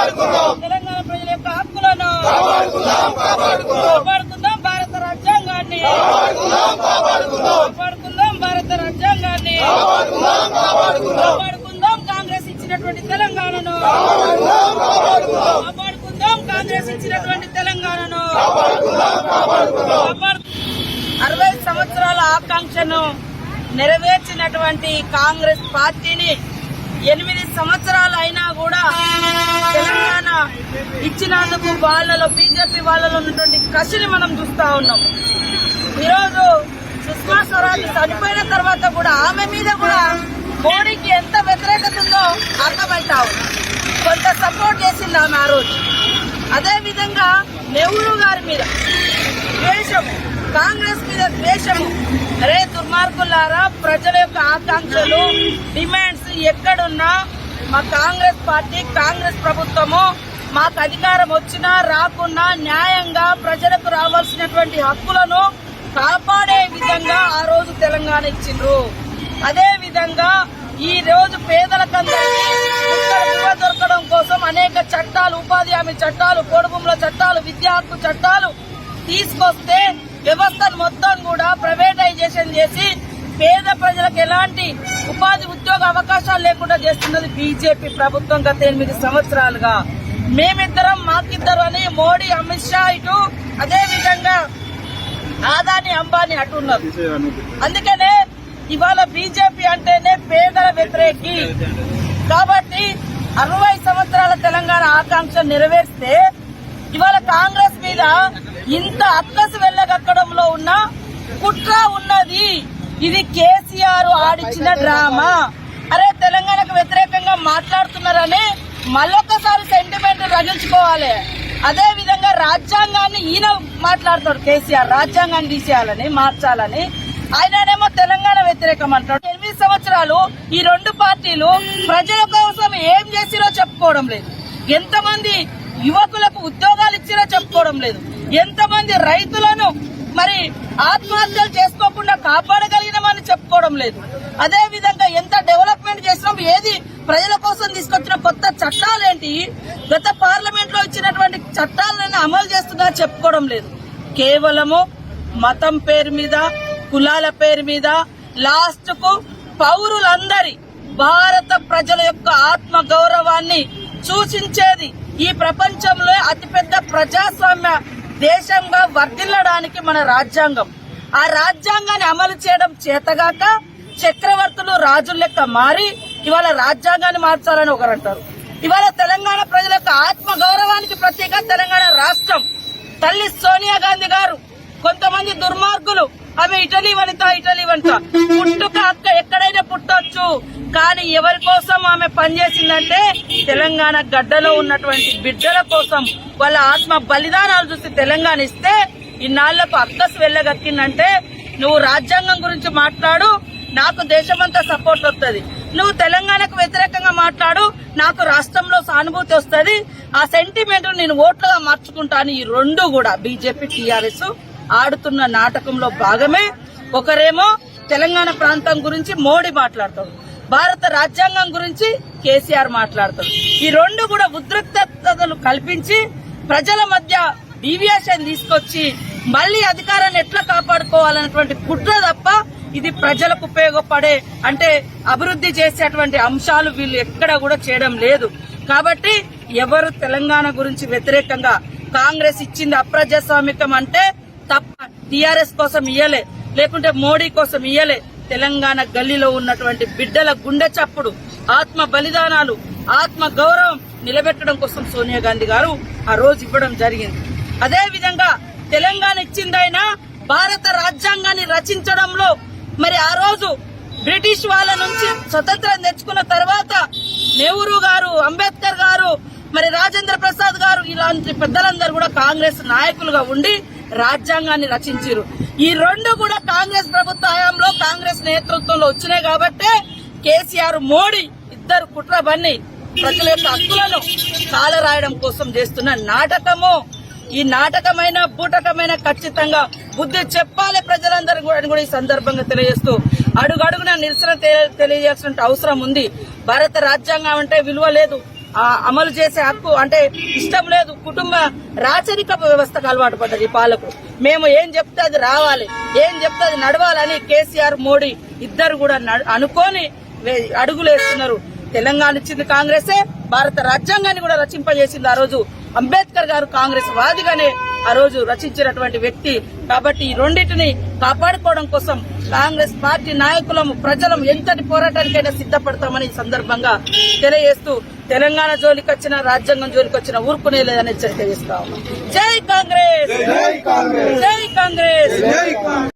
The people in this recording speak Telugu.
తెలంగాణ భారత రాజ్యాంగాన్ని. భారత రాజ్యాంగాన్ని. కాపాడుకుందాం కాంగ్రెస్ ఇచ్చినటువంటి తెలంగాణను. కాపాడుకుందాం కాంగ్రెస్ ఇచ్చినటువంటి తెలంగాణను. అరవై సంవత్సరాల ఆకాంక్షను నెరవేర్చినటువంటి కాంగ్రెస్ పార్టీని ఎనిమిది సంవత్సరాలు అయినా కూడా ఇచ్చినందుకు వాళ్ళలో బీజేపీ వాళ్ళలో ఉన్నటువంటి కసిని మనం చూస్తా ఉన్నాం. ఈరోజు సుష్మా స్వరాజ్ చనిపోయిన తర్వాత కూడా ఆమె మీద కూడా మోడీకి ఎంత వ్యతిరేకత ఉందో అర్థమవుతా ఉంది. కొంత సపోర్ట్ చేసింది ఆమె ఆ రోజు. అదే విధంగా నెహ్రూ గారి మీద ద్వేషము కాంగ్రెస్ మీద ద్వేషము రే దుర్మార్గులారా ప్రజల యొక్క ఆకాంక్షలు డిమాండ్స్ ఎక్కడున్నా మా కాంగ్రెస్ పార్టీ కాంగ్రెస్ ప్రభుత్వము మాకు అధికారం వచ్చినా రాకున్నా న్యాయంగా ప్రజలకు రావాల్సినటువంటి హక్కులను కాపాడే విధంగా ఆ రోజు తెలంగాణ ఇచ్చిండ్రు. అదే విధంగా ఈ రోజు పేదలకందరికీ దొరకడం కోసం అనేక చట్టాలు ఉపాధి హామీ చట్టాలు పొడుగుముల చట్టాలు విద్యా హక్కు చట్టాలు తీసుకొస్తే వ్యవస్థను మొత్తం కూడా ప్రైవేటైజేషన్ చేసి పేద ప్రజలకు ఎలాంటి ఉపాధి ఉద్యోగ అవకాశాలు లేకుండా చేస్తున్నది బీజేపీ ప్రభుత్వం గత ఎనిమిది సంవత్సరాలుగా. మేమిద్దరం మాకిద్దరు అని మోడీ అమిత్ షా ఇటు అదే విధంగా ఆదాని అంబానీ అంటున్నారు అందుకనే ఇవాళ బీజేపీ అంటేనే పేదల వ్యతిరేకి. కాబట్టి అరవై సంవత్సరాల తెలంగాణ ఆకాంక్ష నెరవేర్స్తే ఇవాళ కాంగ్రెస్ మీద ఇంత అక్కసు వెళ్ళగక్కడంలో ఉన్న కుట్ర ఉన్నది. ఇది కేసీఆర్ ఆడిచ్చిన డ్రామా. అరే తెలంగాణకు వ్యతిరేకంగా మాట్లాడుతున్నారని మళ్ళొక్కసారి సెంటిమెంట్ రగిల్చుకోవాలి. అదే విధంగా రాజ్యాంగాన్ని ఈయన మాట్లాడతాడు కేసీఆర్. రాజ్యాంగాన్ని తీసేయాలని మార్చాలని. ఆయననేమో తెలంగాణ వ్యతిరేకం అంటాడు. ఎనిమిది సంవత్సరాలు ఈ రెండు పార్టీలు ప్రజల కోసం ఏం చేసిరో చెప్పుకోవడం లేదు. ఎంతమంది యువకులకు ఉద్యోగాలు ఇచ్చిరో చెప్పుకోవడం లేదు. ఎంతమంది రైతులను మరి ఆత్మహత్యలు చేసుకోకుండా కాపాడగలిగినామని చెప్పుకోవడం లేదు. అదే విధంగా ఎంత డెవలప్మెంట్ చేసినాం ఏది ప్రజల కోసం తీసుకొచ్చిన కొత్త చట్టాలేంటి గత పార్లమెంట్లో ఇచ్చినటువంటి చట్టాలను అమలు చేస్తున్నా చెప్పుకోవడం లేదు. కేవలము మతం పేరు మీద కులాల పేరు మీద లాస్ట్కు పౌరులందరి భారత ప్రజల యొక్క ఆత్మ గౌరవాన్ని సూచించేది ఈ ప్రపంచంలో అతిపెద్ద ప్రజాస్వామ్య దేశంగా వర్ధిల్లడానికి మన రాజ్యాంగం. ఆ రాజ్యాంగాన్ని అమలు చేయడం చేతగాక చక్రవర్తులు రాజుల లెక్క మారి ఇవాళ రాజ్యాంగాన్ని మార్చాలని ఒకరు అంటారు ఇవాళ తెలంగాణ ప్రజల యొక్క ఆత్మ గౌరవానికి ప్రత్యేక తెలంగాణ రాష్ట్రం. తల్లి సోనియా గాంధీ గారు కొంతమంది దుర్మార్గులు ఆమె ఇటలీ వనిత ఇటలీ వనిత. పుట్టుక అక్క ఎక్కడైనా పుట్టొచ్చు కానీ ఎవరి కోసం ఆమె పనిచేసిందంటే తెలంగాణ గడ్డలో ఉన్నటువంటి బిడ్డల కోసం. వాళ్ళ ఆత్మ బలిదానాలు చూసి తెలంగాణ ఇస్తే ఇన్నాళ్ళకు అక్కసు వెళ్ళగక్కిందంటే నువ్వు రాజ్యాంగం గురించి మాట్లాడు నాకు దేశమంతా సపోర్ట్ వస్తుంది నువ్వు తెలంగాణకు వ్యతిరేకంగా మాట్లాడు నాకు రాష్ట్రంలో సానుభూతి వస్తుంది. ఆ సెంటిమెంట్ నేను ఓట్లుగా మార్చుకుంటాను ఈ రెండు కూడా బీజేపీ టీఆర్ఎస్ ఆడుతున్న నాటకంలో భాగమే. ఒకరేమో తెలంగాణ ప్రాంతం గురించి మోడీ మాట్లాడతాడు భారత రాజ్యాంగం గురించి కేసీఆర్ మాట్లాడతాడు. ఈ రెండు కూడా ఉద్రిక్తతలు కల్పించి ప్రజల మధ్య డీవియేషన్ తీసుకొచ్చి మళ్ళీ అధికారాన్ని ఎట్లా కాపాడుకోవాలన్నటువంటి కుట్ర తప్ప ఇది ప్రజలకు ఉపయోగపడే అంటే అభివృద్ధి చేసేటువంటి అంశాలు వీళ్ళు ఎక్కడ కూడా చేయడం లేదు. కాబట్టి ఎవరు తెలంగాణ గురించి వ్యతిరేకంగా కాంగ్రెస్ ఇచ్చింది అప్రజాస్వామికం అంటే తప్ప టీఆర్ఎస్ కోసం ఇయ్యలే. లేకుంటే మోడీ కోసం ఇయ్యలే. తెలంగాణ గల్లీలో ఉన్నటువంటి బిడ్డల గుండె చప్పుడు ఆత్మ బలిదానాలు ఆత్మ గౌరవం నిలబెట్టడం కోసం సోనియా గాంధీ గారు ఆ రోజు ఇవ్వడం జరిగింది. అదే విధంగా తెలంగాణ ఇచ్చిందైనా భారత రాజ్యాంగాన్ని రచించడంలో మరి ఆ రోజు బ్రిటిష్ వాళ్ళ నుంచి స్వతంత్రం తెచ్చుకున్న తర్వాత నెహ్రూ గారు అంబేద్కర్ గారు మరి రాజేంద్ర ప్రసాద్ గారు ఇలాంటి పెద్దలందరూ కూడా కాంగ్రెస్ నాయకులుగా ఉండి రాజ్యాంగాన్ని రచించారు ఈ రెండు కూడా కాంగ్రెస్ ప్రభుత్వ హయాంలో కాంగ్రెస్ నేతృత్వంలో వచ్చినాయి కాబట్టే కేసీఆర్ మోడీ ఇద్దరు కుట్ర బన్ని ప్రజల యొక్క హక్కులను కాలరాయడం కోసం చేస్తున్న నాటకము. ఈ నాటకమైన బూటకమైన ఖచ్చితంగా బుద్ధి చెప్పాలి ప్రజలందరూ కూడా కూడా ఈ సందర్భంగా తెలియజేస్తూ అడుగడుగున నిరసన తె- తెలియజేయాల్సిన అవసరం ఉంది. భారత రాజ్యాంగం అంటే విలువ లేదు. ఆ, అమలు చేసే హక్కు అంటే ఇష్టం లేదు. కుటుంబ రాచరిక వ్యవస్థకు అలవాటు పడ్డది ఈ పాలకు మేము ఏం చెప్తే అది రావాలి. ఏం చెప్తే అది నడవాలని కేసీఆర్ మోడీ ఇద్దరు కూడా అనుకోని అనుకొని వే- అడుగులు వేస్తున్నారు తెలంగాణ ఇచ్చింది కాంగ్రెసే భారత రాజ్యాంగాన్ని కూడా రచింపజేసింది ఆ రోజు అంబేద్కర్ గారు కాంగ్రెస్ వాదిగానే ఆ రోజు రచించినటువంటి వ్యక్తి. కాబట్టి ఈ రెండింటిని కాపాడుకోవడం కోసం కాంగ్రెస్ పార్టీ నాయకులం ప్రజలం ఎంతటి పోరాటానికైనా సిద్ధపడతామని ఈ సందర్భంగా తెలియజేస్తూ తెలంగాణ జోలికి వచ్చిన రాజ్యాంగం జోలికి వచ్చిన ఊరుకునే లేదని హెచ్చరిక చేస్తా ఉన్నాం. జై కాంగ్రెస్! జై